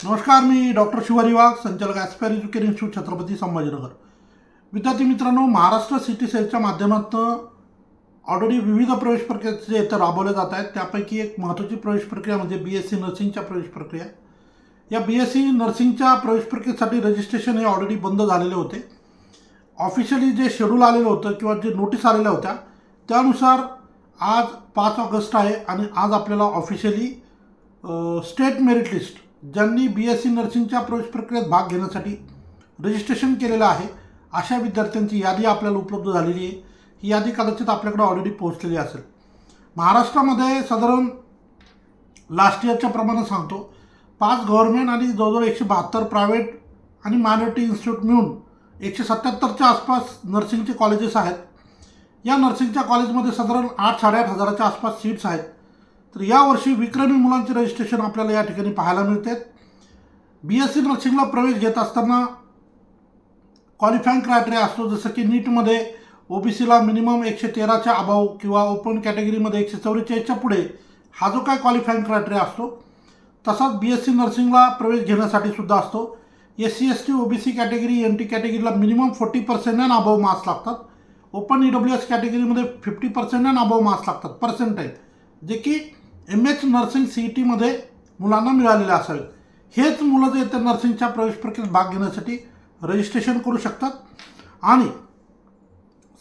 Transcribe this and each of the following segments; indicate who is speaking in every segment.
Speaker 1: नमस्कार मी डॉक्टर शिवारी वाघ संचालक Aspire education institute Chhatrapati Sambhajinagar. विद्यार्थी मित्रांनो महाराष्ट्र सिटी सेलच्या माध्यमातून ऑलरेडी विविध प्रवेश प्रक्रिया जे इथं राबवल्या जात आहेत. त्यापैकी एक महत्त्वाची प्रवेश प्रक्रिया म्हणजे बी एस सी नर्सिंगच्या प्रवेश प्रक्रिया. या बी एस सी नर्सिंगच्या प्रवेश प्रक्रियेसाठी रजिस्ट्रेशन हे ऑलरेडी बंद झालेले होते. ऑफिशियली जे शेड्यूल आलेलं होतं किंवा जे नोटीस आलेल्या होत्या त्यानुसार आज पाच ऑगस्ट आहे आणि आज आपल्याला ऑफिशियली स्टेट मेरिट लिस्ट ज्यांनी बी एस सी नर्सिंगच्या प्रवेश प्रक्रियेत भाग घेण्यासाठी रजिस्ट्रेशन केलेलं आहे अशा विद्यार्थ्यांची यादी आपल्याला उपलब्ध झालेली आहे. ही यादी कदाचित आपल्याकडे ऑलरेडी पोहोचलेली असेल. महाराष्ट्रामध्ये साधारण लास्ट इयरच्या प्रमाणे सांगतो पाच गव्हर्नमेंट आणि जवळजवळ एकशे बहात्तर प्रायव्हेट आणि मायनॉरिटी इन्स्टिट्यूट मिळून एकशे सत्याहत्तरच्या आसपास नर्सिंगचे कॉलेजेस आहेत. या नर्सिंगच्या कॉलेजमध्ये साधारण आठ साडेआठ हजाराच्या आसपास सीट्स आहेत. तर यावर्षी विक्रमी मुलांचे रजिस्ट्रेशन आपल्याला या ठिकाणी पाहायला मिळते. बी एस सी नर्सिंगला प्रवेश घेत असताना क्वालिफाईंग क्रायटेरिया असतो जसं की नीटमध्ये ओ बी सीला मिनिमम एकशे तेराच्या अभाव किंवा ओपन कॅटेगरीमध्ये एकशे चौवेचाळीसच्या पुढे हा जो काय क्वालिफाईंग क्रायटेरिया असतो तसाच बी एस सी नर्सिंगला प्रवेश घेण्यासाठी सुद्धा असतो. S C S T O B C category N T कॅटेगरीला minimum forty percent and above marks लागतात. ओपन ई डब्ल्यू एस कॅटेगरीमध्ये fifty percent and above marks लागतात पर्सेंटाईल जे की M H nursing C E टीमध्ये मुलांना मिळालेलं असावे हेच मुलं जे त्या नर्सिंगच्या प्रवेश प्रक्रियेत भाग घेण्यासाठी रजिस्ट्रेशन करू शकतात. आणि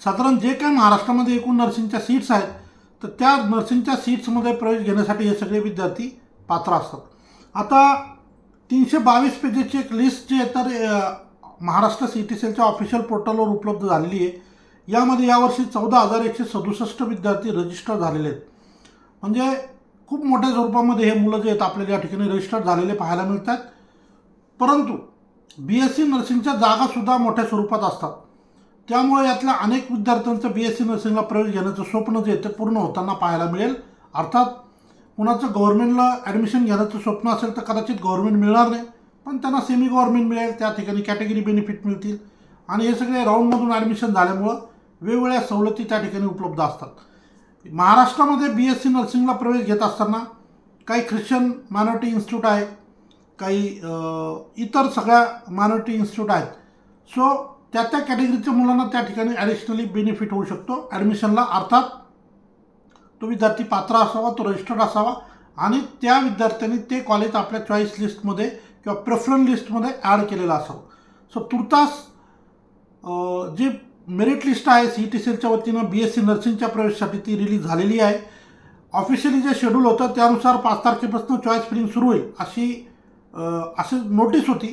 Speaker 1: साधारण जे काय महाराष्ट्रामध्ये एकूण नर्सिंगच्या सीट्स आहेत तर त्या नर्सिंगच्या सीट्समध्ये प्रवेश घेण्यासाठी हे सगळे विद्यार्थी पात्र असतात. आता तीनशे बावीस पेजेसची एक लिस्ट जी आहे तर महाराष्ट्र सी टी सेलच्या ऑफिशियल पोर्टलवर उपलब्ध झालेली आहे यामध्ये यावर्षी चौदा हजार एकशे सदुसष्ट विद्यार्थी रजिस्टर झालेले आहेत. म्हणजे खूप मोठ्या स्वरूपामध्ये हे मुलं जे आहेत आपल्याला या ठिकाणी रजिस्टर झालेले पाहायला मिळतात. परंतु बी एस सी नर्सिंगच्या जागासुद्धा मोठ्या स्वरूपात असतात. त्यामुळे यातल्या अनेक विद्यार्थ्यांचं बी एस सी नर्सिंगला प्रवेश घेण्याचं स्वप्न जे आहे ते पूर्ण होताना पाहायला मिळेल. अर्थात कुणाचं गव्हर्नमेंटला ॲडमिशन घेण्याचं स्वप्न असेल तर कदाचित गव्हर्नमेंट मिळणार नाही. पण त्यांना सेमी गव्हर्नमेंट मिळेल त्या ठिकाणी कॅटेगरी बेनिफिट मिळतील. आणि हे सगळे राऊंडमधून ॲडमिशन झाल्यामुळं वेगवेगळ्या सवलती त्या ठिकाणी उपलब्ध असतात. महाराष्ट्रामध्ये बी एस सी नर्सिंगला प्रवेश घेत असताना काही ख्रिश्चन मायनॉरिटी इन्स्टिट्यूट आहे काही इतर सगळ्या मायनॉरिटी इन्स्टिट्यूट आहेत. सो त्या त्या कॅटेगरीच्या मुलांना त्या ठिकाणी ॲडिशनली बेनिफिट होऊ शकतो. ॲडमिशनला अर्थात तो विद्यार्थी पात्र असावा तो रजिस्टर्ड असावा आणि त्या विद्यार्थ्यांनी ते कॉलेज आपल्या चॉईस लिस्टमध्ये किंवा प्रेफरन्स लिस्टमध्ये ॲड केलेलं असावं. सो तुर्तास जे मेरिट लिस्ट आहे. सी टी सीच्या वतीनं बी एस सी नर्सिंगच्या प्रवेशासाठी ती रिलीज झालेली आहे. ऑफिशियली जे शेड्यूल होतं त्यानुसार पाच तारखेपासून चॉईस फिलिंग सुरू होईल अशी अशी नोटीस होती.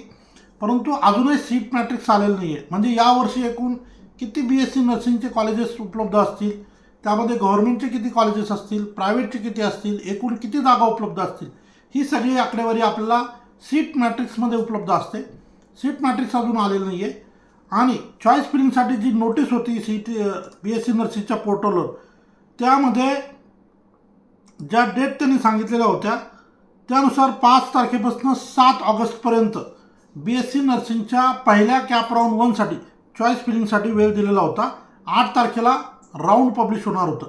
Speaker 1: परंतु अजूनही सीट मॅट्रिक्स आलेलं नाही आहे म्हणजे यावर्षी एकूण किती बी एस सी नर्सिंगचे कॉलेजेस उपलब्ध असतील? त्यामध्ये गव्हर्नमेंटचे किती कॉलेजेस असतील? प्रायव्हेटचे किती असतील? एकूण किती जागा उपलब्ध असतील? ही सगळी आकडेवारी आपल्याला सीट मॅट्रिक्समध्ये उपलब्ध असते. सीट मॅट्रिक्स अजून आलेलं नाही आहे आणि चॉईस फिलिंगसाठी जी नोटीस होती C T B S C नर्सिंगच्या पोर्टलवर त्यामध्ये ज्या डेट त्यांनी सांगितलेल्या होत्या त्यानुसार पाच तारखेपासून सात ऑगस्टपर्यंत बी एस सी नर्सिंगच्या पहिल्या कॅप राऊंड वनसाठी चॉईस फिलिंगसाठी वेळ दिलेला होता. आठ तारखेला राऊंड पब्लिश होणार होतं.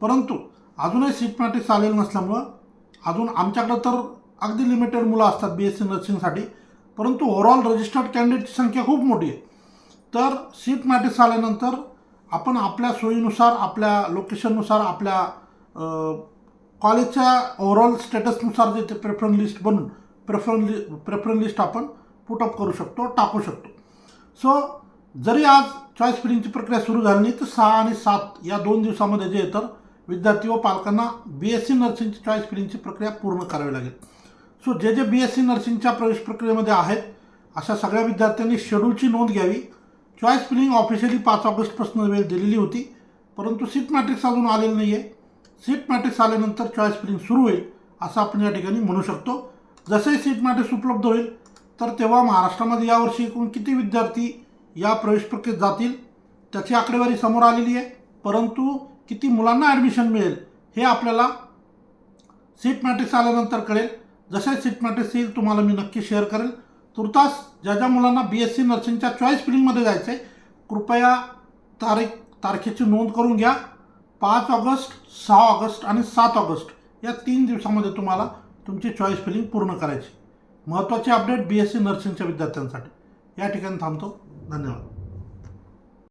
Speaker 1: परंतु अजूनही सीट मॅट्रिक्स आलेलं नसल्यामुळं अजून आमच्याकडं तर अगदी लिमिटेड मुलं असतात बी एस सी नर्सिंगसाठी. परंतु ओव्हरऑल रजिस्टर्ड कॅन्डिडेटची संख्या खूप मोठी आहे. तर सीट मॅट्रिक्स आल्यानंतर आपण आपल्या सोयीनुसार आपल्या लोकेशननुसार आपल्या कॉलेजच्या ओव्हरऑल स्टेटसनुसार जे ते प्रेफरन्स लिस्ट बनवून प्रेफरन्स लि प्रेफरन्स लिस्ट आपण पुटअप करू शकतो टाकू शकतो. सो जरी आज चॉईस फिलिंगची प्रक्रिया सुरू झाली नाही तर सहा आणि सात या दोन दिवसामध्ये जे तर विद्यार्थी व पालकांना बी एस सी नर्सिंगची चॉईस फिलिंगची प्रक्रिया पूर्ण करावी लागेल. सो जे जे बी एस सी नर्सिंगच्या प्रवेश प्रक्रियेमध्ये आहेत अशा सगळ्या विद्यार्थ्यांनी शेड्यूलची नोंद घ्यावी. चॉईस फिलिंग ऑफिशियली पाच ऑगस्टपासून वेळ दिलेली होती. परंतु सीट मॅट्रिक्स अजून आलेलं नाही आहे सीट मॅट्रिक्स आल्यानंतर चॉईस फिलिंग सुरू होईल असं आपण या ठिकाणी म्हणू शकतो. जसे सीट मॅट्रिक्स उपलब्ध होईल तर तेव्हा महाराष्ट्रामध्ये यावर्षी एकूण किती विद्यार्थी या प्रवेश प्रक्रियेत जातील त्याची आकडेवारी समोर आलेली आहे. परंतु किती मुलांना ॲडमिशन मिळेल हे आपल्याला सीट मॅट्रिक्स आल्यानंतर कळेल. जसे सीट मॅट्रिक्स येईल तुम्हाला मी नक्की शेअर करेल. तुर्तास ज्या ज्या मुलांना बी एस सी नर्सिंगच्या चॉईस फिलिंगमध्ये जायचं आहे कृपया तारीख तारखेची नोंद करून घ्या. पाच ऑगस्ट सहा ऑगस्ट आणि सात ऑगस्ट या तीन दिवसामध्ये तुम्हाला तुमची चॉईस फिलिंग पूर्ण करायची. महत्त्वाचे अपडेट बी एस सी नर्सिंगच्या विद्यार्थ्यांसाठी. या ठिकाणी थांबतो. धन्यवाद.